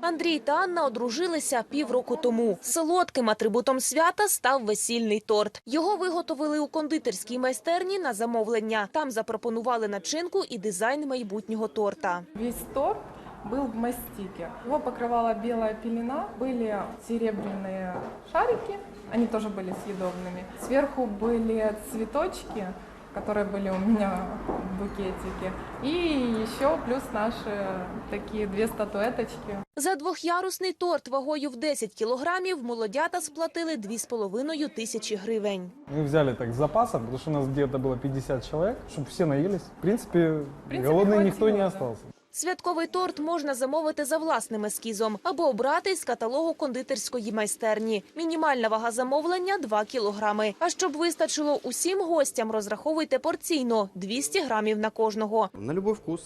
Андрій та Анна одружилися півроку тому. Солодким атрибутом свята став весільний торт. Його виготовили у кондитерській майстерні на замовлення. Там запропонували начинку і дизайн майбутнього торта. Весь торт был в мастике. Его покрывала белая пелена, были серебряные шарики, они тоже были съедобными. Сверху были цветочки, которые были у меня в букетике. И еще плюс наши такие две статуэточки. За двохярусний торт вагою в 10 кілограмів молодята сплатили 2,5 тисячі гривень. Мы взяли так с запасом, потому что у нас где-то было 50 человек, чтобы все наелись. В принципе, принципе, голодный никто хватило, не да. остался. Святковий торт можна замовити за власним ескізом або обрати з каталогу кондитерської майстерні. Мінімальна вага замовлення 2 кілограми. А щоб вистачило усім гостям, розраховуйте порційно – 200 грамів на кожного. На любой вкус.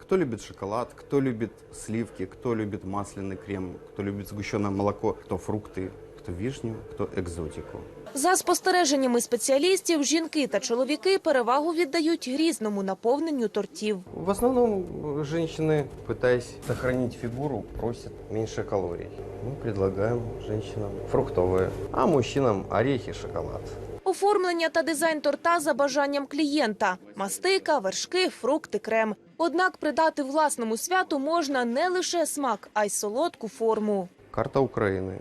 Кто любит шоколад, кто любит сливки, кто любит масляный крем, кто любит сгущенное молоко, кто фрукты, кто вишню, кто экзотику. За спостереженнями спеціалістів, жінки та чоловіки перевагу віддають різному наповненню тортів. В основном э, женщины, пытаясь сохранить фигуру, просят меньше калорий. Мы предлагаем женщинам фруктовые, а мужчинам орехи, шоколад. Оформлення та дизайн торта за бажанням клієнта – мастика, вершки, фрукти, крем. Однак придати власному святу можна не лише смак, а й солодку форму. Карта Украины,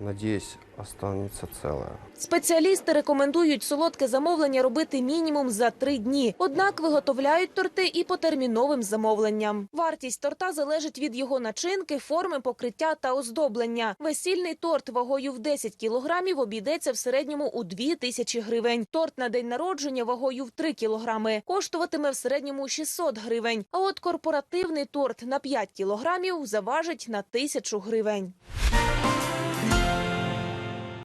надеюсь, останется целая. Спеціалісти рекомендують солодке замовлення робити мінімум за три дні. Однак виготовляють торти і по терміновим замовленням. Вартість торта залежить від його начинки, форми покриття та оздоблення. Весільний торт вагою в 10 кілограмів обійдеться в середньому у 2 тисячі гривень. Торт на день народження вагою в 3 кілограми коштуватиме в середньому 600 гривень. А от корпоративний торт на 5 кілограмів заважить на тисячу гривень.